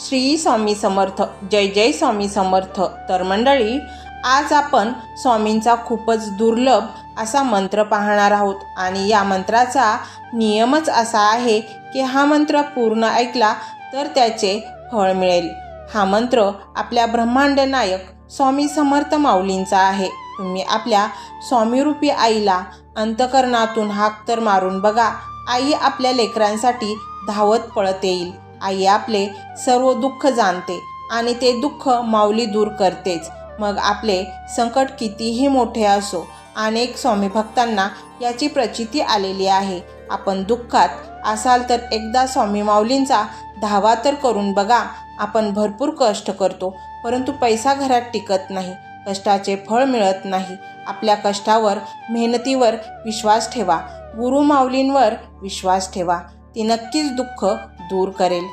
श्री स्वामी समर्थ जय जय स्वामी समर्थ. तर मंडळी आज आपण स्वामींचा खूपच दुर्लभ असा मंत्र पाहणार आहोत. आणि या मंत्राचा नियमच असा आहे की हा मंत्र पूर्ण ऐकला तर त्याचे फळ मिळेल. हा मंत्र आपल्या ब्रह्मांड नायक स्वामी समर्थ माऊलींचा आहे. तुम्ही आपल्या स्वामीरूपी आईला अंतकरणातून हाक तर मारून बघा. आई आपल्या लेकरांसाठी धावत पळत येईल. आई आपले सर्व दुःख जाणते आणि ते दुःख माऊली दूर करतेच. मग आपले संकट कितीही मोठे असो अनेक स्वामी भक्तांना याची प्रचिती आलेली आहे. आपण दुःखात असाल तर एकदा स्वामी माऊलींचा धावा तर करून बघा. आपण भरपूर कष्ट करतो परंतु पैसा घरात टिकत नाही कष्टाचे फळ मिळत नाही. आपल्या कष्टावर मेहनतीवर विश्वास ठेवा. गुरु माऊलींवर विश्वास ठेवा. ती नक्कीच दुःख दूर करेल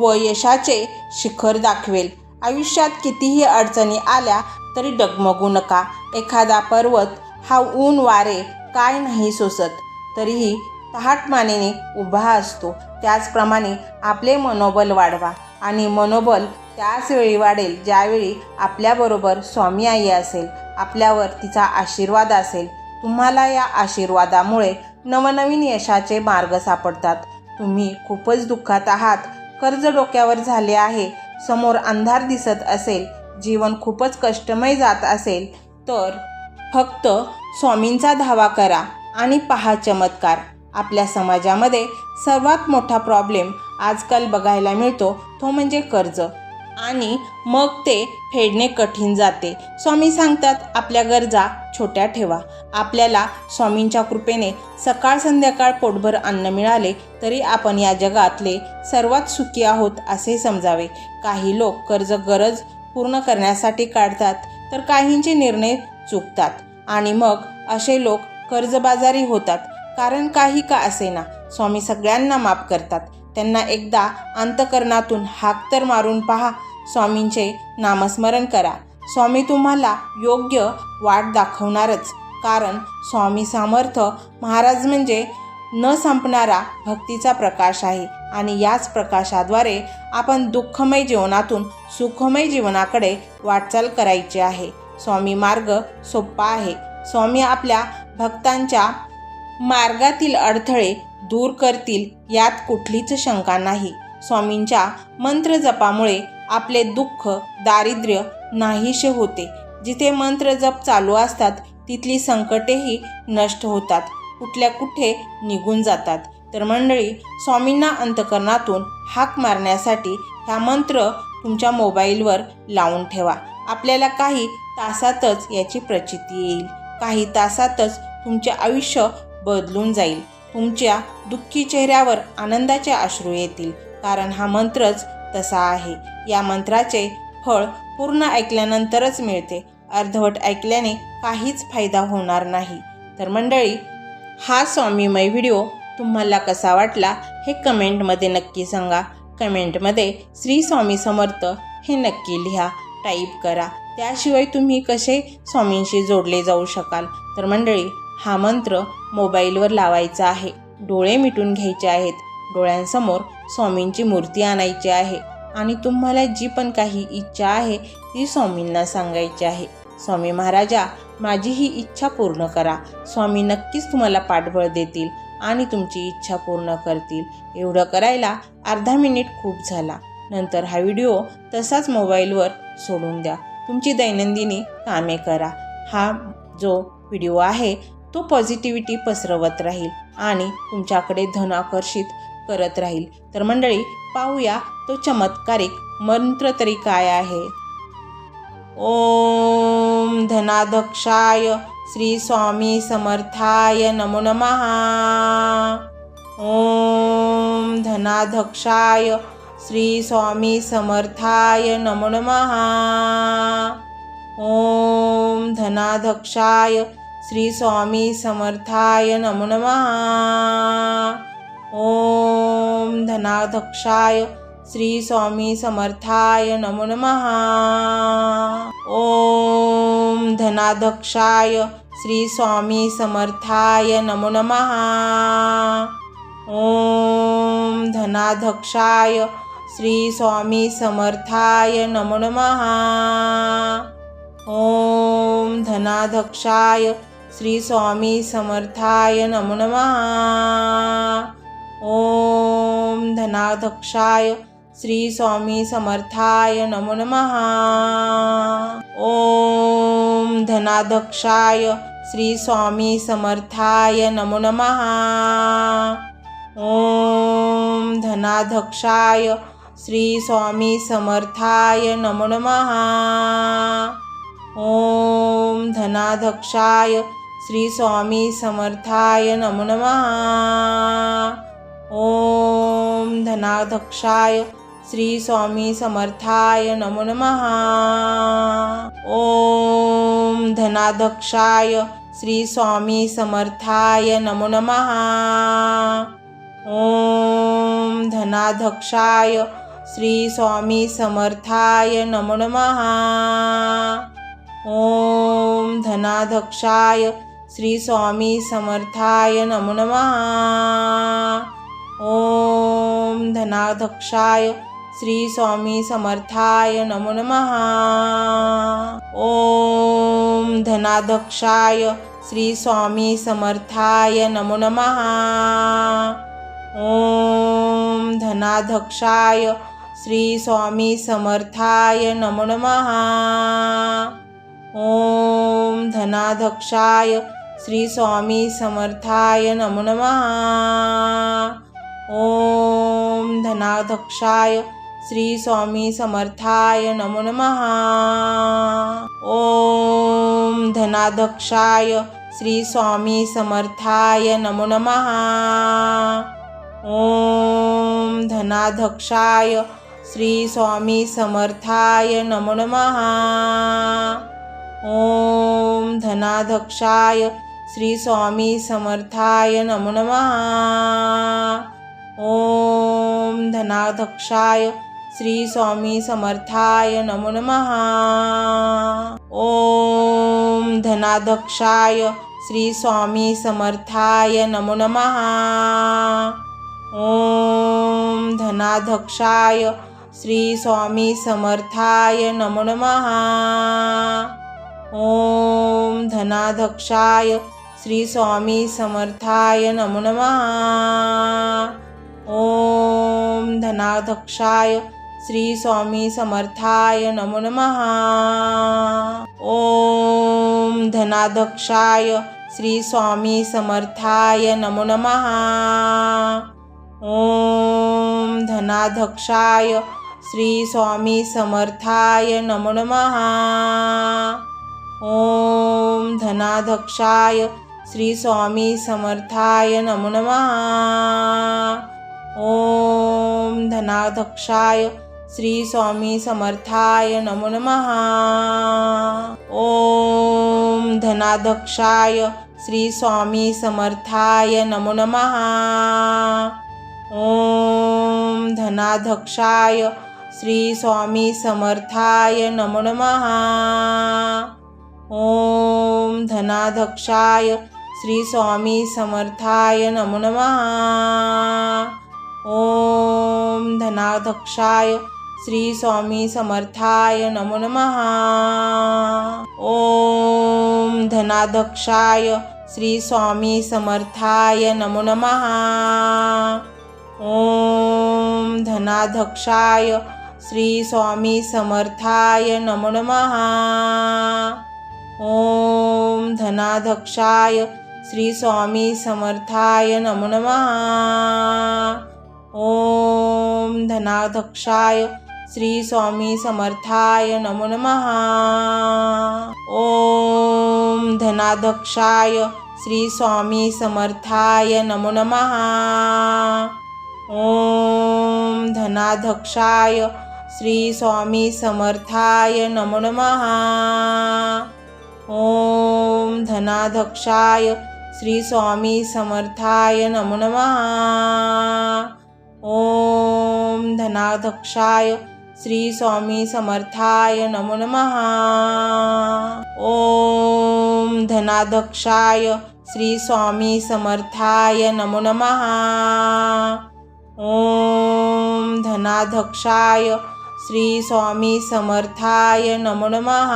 व यशाचे शिखर दाखवेल. आयुष्यात कितीही अडचणी आल्या तरी डगमगू नका. एखादा पर्वत हा ऊन वारे काय नाही सोसत. तरीही तहाट मानेने उभा असतो. त्याचप्रमाणे आपले मनोबल वाढवा आणि मनोबल त्याच वेळी वाढेल ज्यावेळी आपल्याबरोबर स्वामी आई असेल. आपल्यावर तिचा आशीर्वाद असेल. तुम्हाला या आशीर्वादामुळे नवनवीन यशाचे मार्ग सापडतात. तुम्ही खूपच दुःखात आहात. कर्ज डोक्यावर झाले आहे. समोर अंधार दिसत असेल. जीवन खूपच कष्टमय जात असेल. तर फक्त स्वामींचा धावा करा आणि पहा चमत्कार. आपल्या समाजामध्ये सर्वात मोठा प्रॉब्लेम आजकाल बघायला मिळतो. तो म्हणजे कर्ज. आणि मग ते फेडणे कठीण जाते. स्वामी सांगतात आपल्या गरजा छोट्या ठेवा. आपल्याला स्वामींच्या कृपेने सकाळ संध्याकाळ पोटभर अन्न मिळाले तरी आपण या जगातले सर्वात सुखी आहोत असे समजावे. काही लोक कर्ज गरज पूर्ण करण्यासाठी काढतात तर काहींचे निर्णय चुकतात. आणि मग असे लोक कर्जबाजारी होतात कारण काही का असेना. स्वामी सगळ्यांना माफ करतात. त्यांना एकदा अंतकरणातून हाक तर मारून पहा स्वामींचे नामस्मरण करा. स्वामी तुम्हाला योग्य वाट दाखवणारच. कारण स्वामी सामर्थ महाराज म्हणजे न संपणारा भक्तीचा प्रकाश आहे. आणि याच प्रकाशाद्वारे आपण दुःखमय जीवनातून सुखमय जीवनाकडे वाटचाल करायची आहे. स्वामी मार्ग सोपा आहे. स्वामी आपल्या भक्तांच्या मार्गातील अडथळे दूर करतील यात कुठलीच शंका नाही. स्वामींच्या मंत्र जपामुळे आपले दुःख दारिद्र्य नाहीसे होते. जिथे मंत्र जप चालू असतात तिथली संकटेही नष्ट होतात. कुठल्या कुठे निघून जातात. तर मंडळी स्वामींना अंतकरणातून हाक मारण्यासाठी हा मंत्र तुमच्या मोबाईलवर लावून ठेवा. आपल्याला काही तासातच याची प्रचिती येईल. काही तासातच तुमचे आयुष्य बदलून जाईल. तुमच्या दुःखी चेहऱ्यावर आनंदाचे अश्रू येतील. कारण हा मंत्रच तसा आहे. या मंत्राचे फळ पूर्ण ऐकल्यानंतरच मिळते. अर्धवट ऐकल्याने काहीच फायदा होणार नाही. तर मंडळी हा स्वामीमय व्हिडिओ तुम्हाला कसा वाटला हे कमेंटमध्ये नक्की सांगा. कमेंटमध्ये श्री स्वामी समर्थ हे नक्की लिहा टाईप करा. त्याशिवाय तुम्ही कसे स्वामींशी जोडले जाऊ शकाल? तर मंडळी हा मंत्र मोबाईलवर लावायचा आहे. डोळे मिटून घ्यायचे आहेत. डोळ्यांसमोर स्वामींची मूर्ती आणायची आहे. आणि तुम्हाला जी पण काही इच्छा आहे ती स्वामींना सांगायची आहे. स्वामी महाराजा माझी ही इच्छा पूर्ण करा. स्वामी नक्कीच तुम्हाला पाठबळ देतील आणि तुमची इच्छा पूर्ण करतील. एवढं करायला अर्धा मिनिट खूप झाला. नंतर हा व्हिडिओ तसाच मोबाईलवर सोडून द्या. तुमची दैनंदिनी कामे करा. हा जो व्हिडिओ आहे तो पॉझिटिव्हिटी पसरवत राहील आणि तुमच्याकडे धन आकर्षित करत राहील. तर मंडळी पाहूया तो चमत्कारिक मंत्र तरी काय आहे. ओम धनाध्यक्षाय श्री स्वामी समर्थाय नमो नमहा ओम धनाध्यक्षाय श्री स्वामी समर्थाय नमो नमहा ओम धनाध्यक्षाय श्री स्वामी समर्थाय नमो नमः. ओम धनाध्यक्षाय श्री स्वामी समर्थाय नमो नमः। ओम धनाध्यक्षाय श्री स्वामी समर्थाय नमो नमः। ओम धनाध्यक्षाय श्री स्वामी समर्थाय नमो नमहा ॐ धनाध्यक्षाय श्री स्वामी समर्थाय नमो नमः। ॐ धनाध्यक्षाय श्री स्वामी समर्थाय नमो नमः। ॐ धनाध्यक्षाय श्री स्वामी समर्थाय नमो नमः। ॐ धनाध्यक्षाय श्री स्वामी समर्थाय नमो नमः। ॐ धनाध्यक्षाय श्री स्वामी समर्थाय नमो नमः। ॐ धनाध्यक्षाय श्री स्वामी समर्थाय नमो नमः। ॐ धनाध्यक्षाय श्री स्वामी समर्थाय नमो नमः। ॐ धनाध्यक्षाय श्री स्वामी समर्थाय नमो नमः। ॐ धनाध्यक्षाय श्री स्वामी समर्थाय नमो नमः। ॐ धनाध्यक्षाय श्री स्वामी समर्थाय नमो नमः। ॐ धनाध्यक्षाय श्री स्वामी समर्थाय नमो नमः। ॐ धनाध्यक्षाय श्री स्वामी समर्थाय नमो नमः। ॐ धनाध्यक्षाय श्री स्वामी समर्थाय नमो नमः। ॐ धनाध्यक्षाय श्री स्वामी समर्थाय नमो नमः। ॐ धनाध्यक्षाय श्री स्वामी समर्थाय नमो नमः। ॐ धनाध्यक्षाय श्री स्वामी समर्थाय नमो नमः। ॐ धनाध्यक्षाय श्री स्वामी समर्थाय नमो नमः। ॐ धनाध्यक्षाय श्री स्वामी समर्थाय नमो नमः। ॐ धनाध्यक्षाय श्री स्वामी समर्थाय नमो नमः। ॐ धनाध्यक्षाय श्री स्वामी समर्थाय नमो नमः। ॐ धनाध्यक्षाय श्री स्वामी समर्थाय नमो नमः। ॐ धनाध्यक्षाय श्री स्वामी समर्थाय नमो नमः। ॐ धनाध्यक्षाय श्री स्वामी समर्थाय नमो नमः। ॐ धनाध्यक्षाय श्री स्वामी समर्थाय नमो नमः। ॐ धनाध्यक्षाय श्री स्वामी समर्थाय नमो नमः। ॐ धनाध्यक्षाय श्री स्वामी समर्थाय नमो नमः। ॐ धनाध्यक्षाय श्री स्वामी समर्थाय नमो नमः। ॐ धनाध्यक्षाय श्री स्वामी समर्थाय नमो नमः। ॐ धनाध्यक्षाय श्री स्वामी समर्थाय नमो नमः। ॐ धनाध्यक्षाय श्री स्वामी समर्थाय नमो नमः। ॐ धनाध्यक्षाय श्री स्वामी समर्थाय नमो नमः। ॐ धनाध्यक्षाय श्री स्वामी समर्थाय नमो नमः। ॐ धनाध्यक्षाय श्री स्वामी समर्थाय नमो नमः। ॐ धनाध्यक्षाय श्री स्वामी समर्थाय नमो नमः। ॐ धनाध्यक्षाय श्री स्वामी समर्थाय नमो नमः। ॐ धनाध्यक्षाय श्री स्वामी समर्थाय नमो नमः। ॐ धनाध्यक्षाय श्री स्वामी समर्थाय नमो नमः। ॐ धनाध्यक्षाय श्री स्वामी समर्थाय नमो नमः। ॐ धनाध्यक्षाय श्री स्वामी समर्थाय नमो नमः। ॐ धनाध्यक्षाय श्री स्वामी समर्थाय नमो नमः।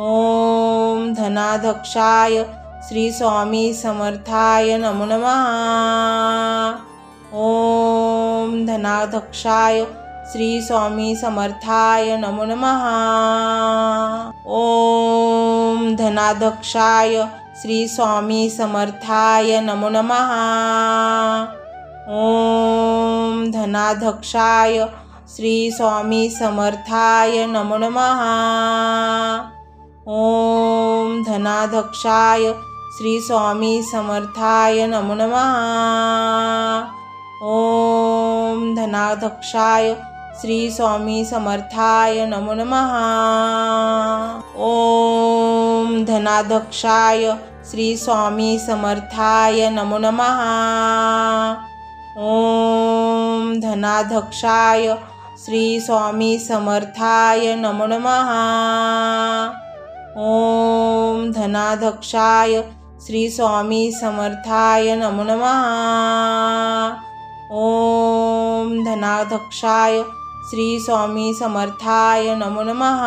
ॐ धनाध्यक्षाय श्री स्वामी समर्थाय नमो नमः। ॐ धनाध्यक्षाय श्री स्वामी समर्थाय नमो नमः। ॐ धनाध्यक्षाय श्री स्वामी समर्थाय नमो नमः। ॐ धनाध्यक्षाय श्री स्वामी समर्थाय नमो नमः। ॐ धनाध्यक्षाय श्री स्वामी समर्थाय नमो नमः। ॐ धनाध्यक्षाय श्री स्वामी समर्थाय नमो नमः। ॐ धनाध्यक्षाय श्री स्वामी समर्थाय नमो नमः। ॐ धनाध्यक्षाय श्री स्वामी समर्थाय नमो नमः। ॐ धनाध्यक्षाय श्री स्वामी समर्थाय नमो नमः। ॐ धनाध्यक्षाय श्री स्वामी समर्थाय नमो नमः।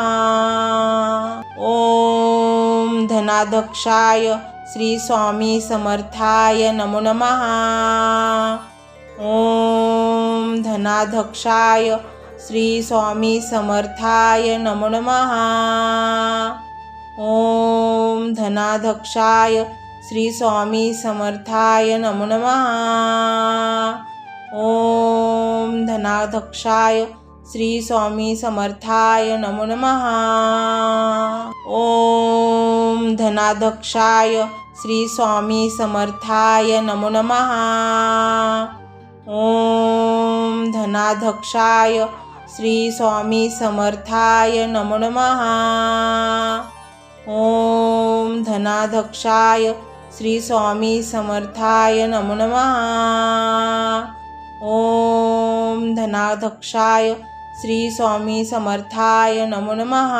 ॐ धनाध्यक्षाय श्री स्वामी समर्थाय नमो नमः। ॐ धनाध्यक्षाय श्री स्वामी समर्थाय नमो नमः। ॐ धनाध्यक्षाय श्री स्वामी समर्थाय नमो नमः। ॐ धनाध्यक्षाय श्री स्वामी समर्थाय नमो नमः। ॐ धनाध्यक्षाय श्री स्वामी समर्थाय नमो नमः। ॐ धनाध्यक्षाय श्री स्वामी समर्थाय नमो नमः। ॐ धनाध्यक्षाय श्री स्वामी समर्थाय नमो नमः। ॐ धनाध्यक्षाय श्री स्वामी समर्थाय नमो नमः।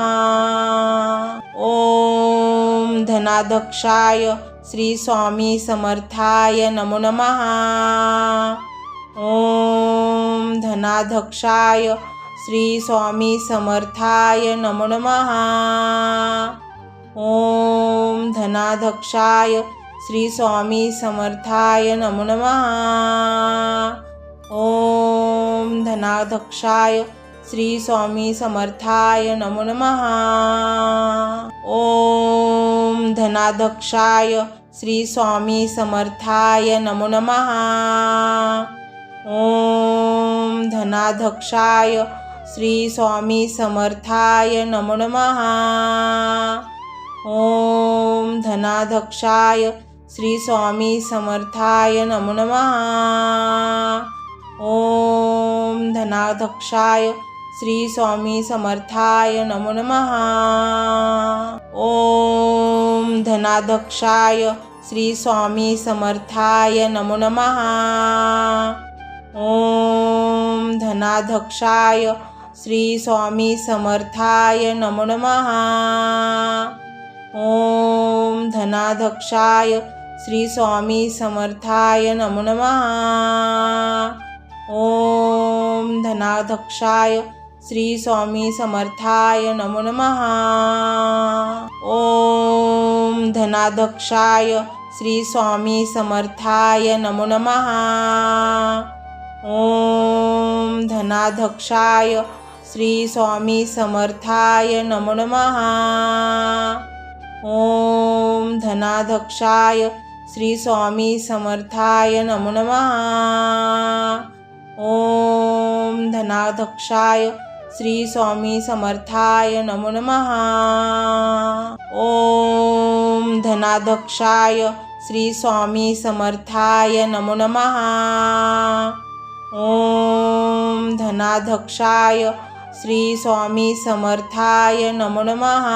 ॐ धनाध्यक्षाय श्री स्वामी समर्थाय नमो नमः। ॐ धनाध्यक्षाय श्री स्वामी समर्थाय नमो नमः। ॐ धनाध्यक्षाय श्री स्वामी समर्थाय नमो नमः। ॐ धनाध्यक्षाय श्री स्वामी समर्थाय नमो नमः। ॐ धनाध्यक्षाय श्री स्वामी समर्थाय नमो नमः। ॐ धनाध्यक्षाय श्री स्वामी समर्थाय नमो नमः। ॐ धनाध्यक्षाय श्री स्वामी समर्थाय नमो नमः। ॐ धनाध्यक्षाय श्री स्वामी समर्थाय नमो नमः। ॐ धनाध्यक्षाय श्री स्वामी समर्थाय नमो नमः। ॐ धनाध्यक्षाय श्री स्वामी समर्थाय नमो नमः। ॐ धनाध्यक्षाय श्री स्वामी समर्थाय नमो नमः। ॐ धनाध्यक्षाय श्री स्वामी समर्थाय नमो नमः। ॐ धनाध्यक्षाय श्री स्वामी समर्थाय नमो नमः। ॐ धनाध्यक्षाय श्री स्वामी समर्थाय नमो नमः। ॐ धनाध्यक्षाय श्री स्वामी समर्थाय नमो नमः। ॐ धनाध्यक्षाय श्री स्वामी समर्थाय नमो नमः। ॐ धनाध्यक्षाय श्री स्वामी समर्थाय नमो नमः। ॐ धनाध्यक्षाय श्री स्वामी समर्थाय नमो नमः।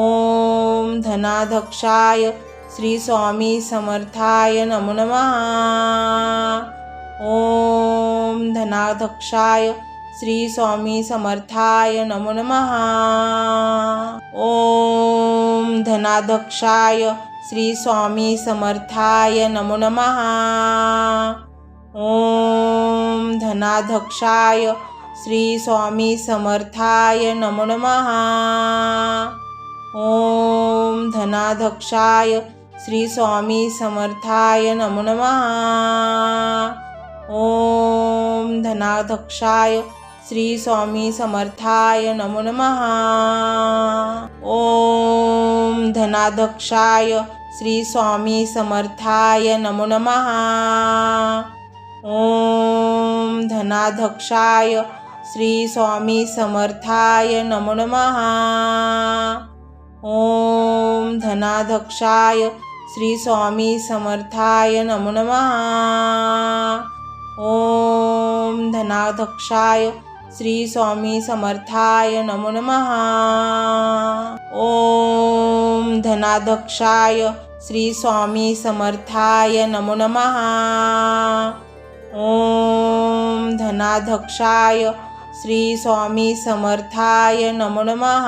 ॐ धनाध्यक्षाय श्री स्वामी समर्थाय नमो नमः। ॐ धनाध्यक्षाय श्री स्वामी समर्थाय नमो नमः। ॐ धनाध्यक्षाय श्री स्वामी समर्थाय नमो नमः। ॐ धनाध्यक्षाय श्री स्वामी समर्थाय नमो नमः। ॐ धनाध्यक्षाय श्री स्वामी समर्थाय नमो नमः। ॐ धनाध्यक्षाय श्री स्वामी समर्थाय नमो नमः। ॐ धनाध्यक्षाय श्री स्वामी समर्थाय नमो नमः। ॐ धनाध्यक्षाय श्री स्वामी समर्थाय नमो नमः। ॐ धनाध्यक्षाय श्री स्वामी समर्थाय नमो नमः। धनाध्यक्षाय श्री स्वामी समर्थाय नमो नमः। ॐ धनाध्यक्षाय श्री स्वामी समर्थाय नमो नमः। ॐ धनाध्यक्षाय श्री स्वामी समर्थाय नमो नमः।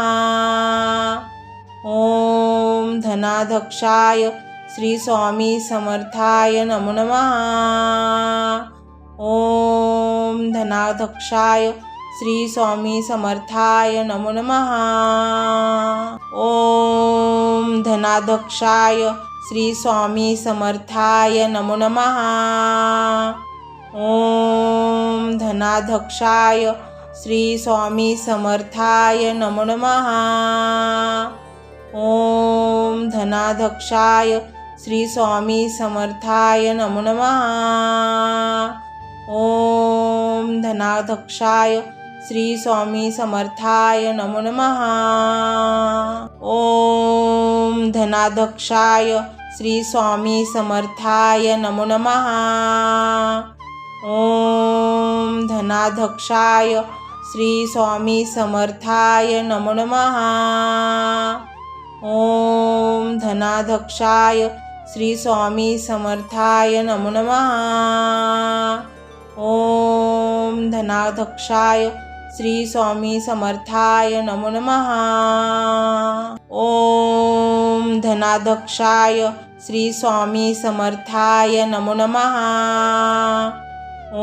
ॐ धनाध्यक्षाय श्री स्वामी समर्थाय नमो नमः। ॐ धनाध्यक्षाय श्री स्वामी समर्थाय नमो नमः। ॐ धनाध्यक्षाय श्री स्वामी समर्थाय नमो नमः। ॐ धनाध्यक्षाय श्री स्वामी समर्थाय नमो नमः। ॐ धनाध्यक्षाय श्री स्वामी समर्थाय नमो नमः। ॐ धनाध्यक्षाय श्री स्वामी समर्थाय नमो नमः। ॐ धनाध्यक्षाय श्री स्वामी समर्थाय नमो नमः। ॐ धनाध्यक्षाय श्री स्वामी समर्थाय नमो नमः। ॐ धनाध्यक्षाय श्री स्वामी समर्थाय नमो नमः। ॐ धनाध्यक्षाय श्री स्वामी समर्थाय नमो नमः। ॐ धनाध्यक्षाय श्री स्वामी समर्थाय नमो नमः।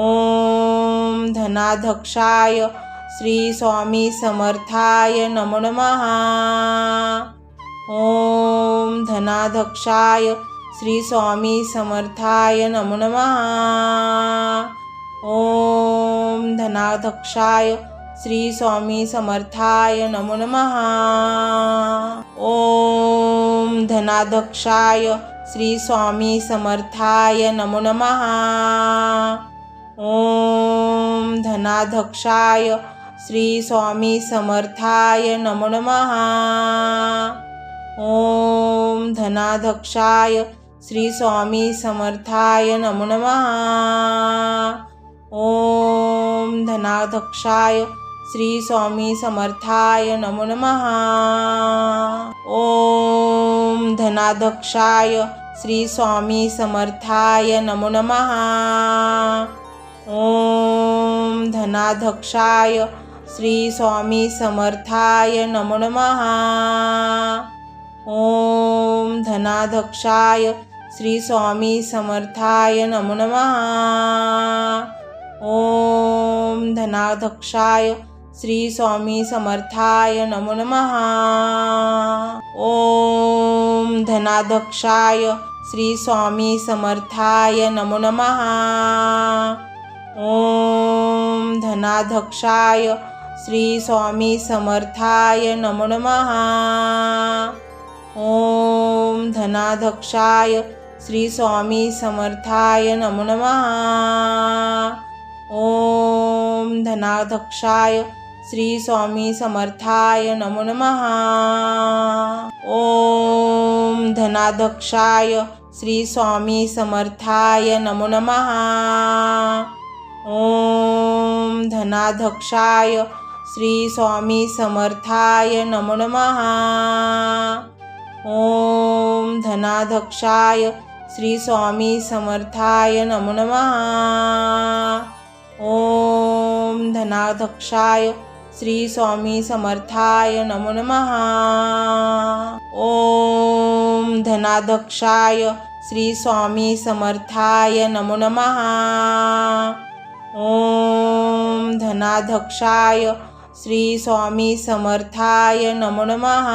ॐ धनाध्यक्षाय श्री स्वामी समर्थाय नमो नमः। ॐ धनाध्यक्षाय श्री स्वामी समर्थाय नमो नमः। ॐ धनाध्यक्षाय श्री स्वामी समर्थाय नमो नमः। ॐ धनाध्यक्षाय श्री स्वामी समर्थाय नमो नमः। ॐ धनाध्यक्षाय श्री स्वामी समर्थाय नमो नमः। ॐ धनाध्यक्षाय श्री स्वामी समर्थाय नमो नमः। धनाध्यक्षाय श्री स्वामी समर्थाय नमो नमः। ॐ धनाध्यक्षाय श्री स्वामी समर्थाय नमो नमः। ॐ धनाध्यक्षाय श्री स्वामी समर्थाय नमो नमः। ॐ धनाध्यक्षाय श्री स्वामी समर्थाय नमो नमः। ॐ धनाध्यक्षाय श्री स्वामी समर्थाय नमो नमः। ॐ धनाध्यक्षाय श्री स्वामी समर्थाय नमो नमः। ॐ धनाध्यक्षाय श्री स्वामी समर्थाय नमो नमः। ॐ धनाध्यक्षाय श्री स्वामी समर्थाय नमो नमः। ॐ धनाध्यक्षाय श्री स्वामी समर्थाय नमो नमः। ॐ धनाध्यक्षाय श्री स्वामी समर्थाय नमो नमः। ॐ धनाध्यक्षाय श्री स्वामी समर्थाय नमो नमः। ॐ धनाध्यक्षाय श्री स्वामी समर्थाय नमो नमः। ॐ धनाध्यक्षाय श्री स्वामी समर्थाय नमो नमः। ॐ धनाध्यक्षाय श्री स्वामी समर्थाय नमो नमः। ॐ धनाध्यक्षाय श्री स्वामी समर्थाय नमो नमः।